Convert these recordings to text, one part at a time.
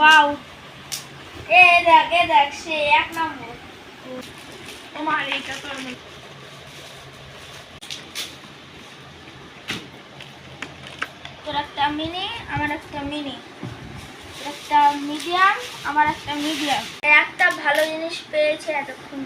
Wow এ দেখ এ দেখ সে এক নম্বর। তোমার এটা তোর একটা মিনি আমার একটা মিনি তোর একটা মিডিয়াম আমার একটা মিডিয়াম একটা ভালো জিনিস পেয়েছে এতক্ষণ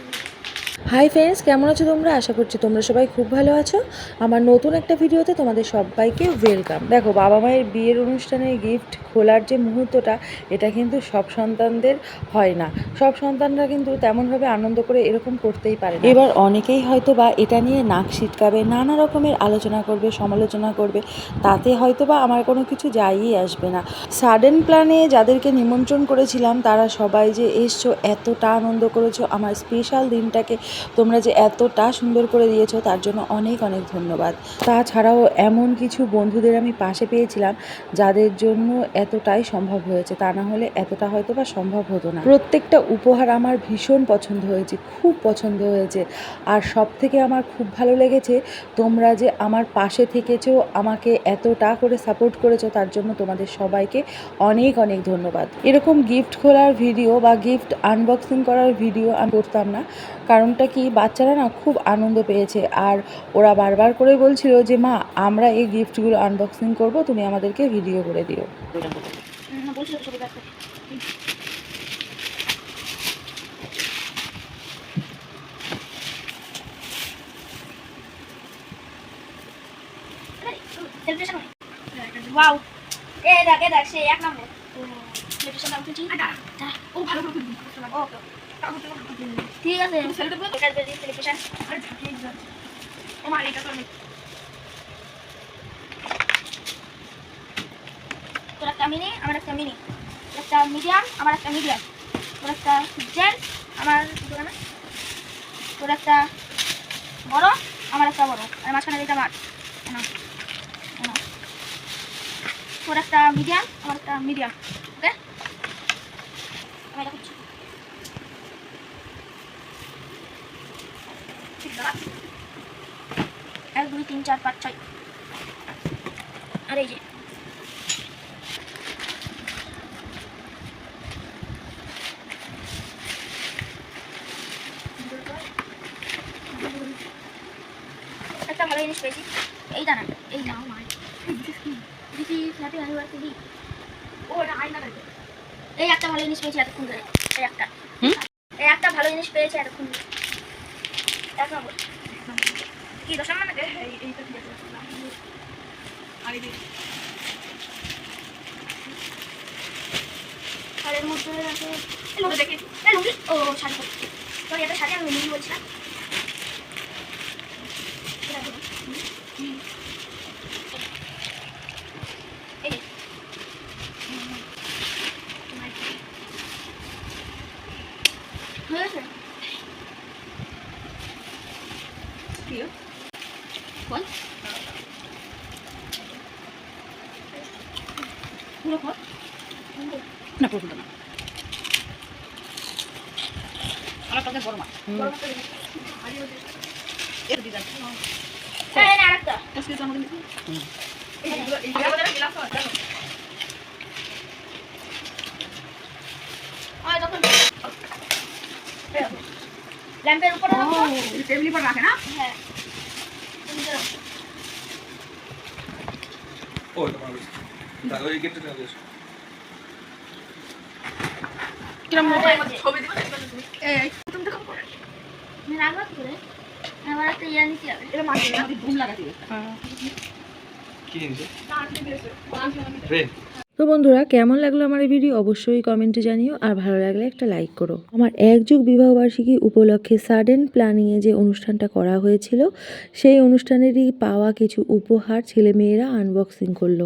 হাই ফ্রেন্ডস কেমন আছো তোমরা? আশা করছি তোমরা সবাই খুব ভালো আছো। আমার নতুন একটা ভিডিওতে তোমাদের সবাইকে ওয়েলকাম দেখো, বাবা মায়ের বিয়ের অনুষ্ঠানে গিফট খোলার যে মুহূর্তটা, এটা কিন্তু সব সন্তানদের হয় না। সব সন্তানরা কিন্তু তেমনভাবে আনন্দ করে এরকম করতেই পারে এবার অনেকেই হয়তো বা এটা নিয়ে নাক সিটকাবে, নানা রকমের আলোচনা করবে, সমালোচনা করবে, তাতে হয়তো বা আমার কোনো কিছু যাইই আসবে না। সাডেন প্ল্যানে যাদেরকে নিমন্ত্রণ করেছিলাম, তারা সবাই যে, এসছো, এতটা আনন্দ করেছ, আমার স্পেশাল দিনটাকে তোমরা যে এতটা সুন্দর করে দিয়েছ, তার জন্য অনেক অনেক ধন্যবাদ। তাছাড়াও এমন কিছু বন্ধুদের আমি পাশে পেয়েছিলাম, যাদের জন্য এতটাই সম্ভব হয়েছে। তা না হলে এতটা হয়তো বা সম্ভব হতো না। প্রত্যেকটা উপহার আমার ভীষণ পছন্দ হয়েছে, খুব পছন্দ হয়েছে। আর সব থেকে আমার খুব ভালো লেগেছে, তোমরা যে আমার পাশে থেকেছো, আমাকে এতটা করে সাপোর্ট করেছ, তার জন্য তোমাদের সবাইকে অনেক অনেক ধন্যবাদ। এরকম গিফট খোলার ভিডিও বা গিফট আনবক্সিং করার ভিডিও আমি করতাম না কারণটা কি বাচ্চারা না খুব আনন্দ পেয়েছে আর ওরা বারবার করে বলছিল যে মা আমরা এই গিফটগুলো আনবক্সিং করব তুমি আমাদেরকে ভিডিও করে দিও দেখ সে এক নম্বর ও ভালো করে ওকে ঠিক আছে তোর একটা মিনি আমার একটা মিনি তোর একটা মিডিয়াম আমার একটা মিডিয়াম তোর একটা জেন্ট আমার দুটো না তোর একটা বড় আমার একটা বড় আর মাঝখানে না, না। তোর একটা মিডিয়াম আমার একটা মিডিয়াম ওকে আমি এটা করছি ঠিক আছে। এক দুই তিন চার পাঁচ ছয়। আর এই যে। একটা ভালো জিনিস পেয়েছি। এইটা না এই না আমার দিস ইজ হ্যাপি ও এটা আয়না লাগে এই একটা ভালো জিনিস পেয়েছি এতক্ষণ ধরে। এই একটা। এই একটা ভালো জিনিস পেয়েছি এতক্ষণ ধরে। এক কি দশ নম্বর নাকি এইটা ঠিক মধ্যে আছে দেখে ও শাড়ি এটা শাড়ি আমি লুঙ্গি বলছিলাম এটা দেখো। এই যে। হয়েছে প্রিয় বল। পুরো কর। না পুরো না। আমার কাছে বড় মা বড় মতো জিনিস। এর এই নে আরেকটা। আজকে জন্মদিন এইগুলো এইগুলো আমাদের গ্লাস আছে ওই যখন ল্যাম্পের উপরে রাখো। টেবিল পর রাখে না? হ্যাঁ। ও ওই গেটটা কিরম মোবাইল ছবি দিবা এই তুমি? দেখো আমি রাখব করে। আমার একটা ইয়া নিতে হবে। এটা মাকে আমাদের ঘুম লাগাতে কি নিছে না আনতে দিয়েছে ট্রেন তো বন্ধুরা, কেমন লাগল আমার এই ভিডিও অবশ্যই কমেন্টে জানিও আর ভালো লাগলে একটা লাইক করো। আমার এক যুগ বিবাহবার্ষিকী উপলক্ষে সাডেন প্ল্যানিংয়ে যে অনুষ্ঠানটা করা হয়েছিল, সেই অনুষ্ঠানেরই পাওয়া কিছু উপহার ছেলেমেয়েরা আনবক্সিং করল।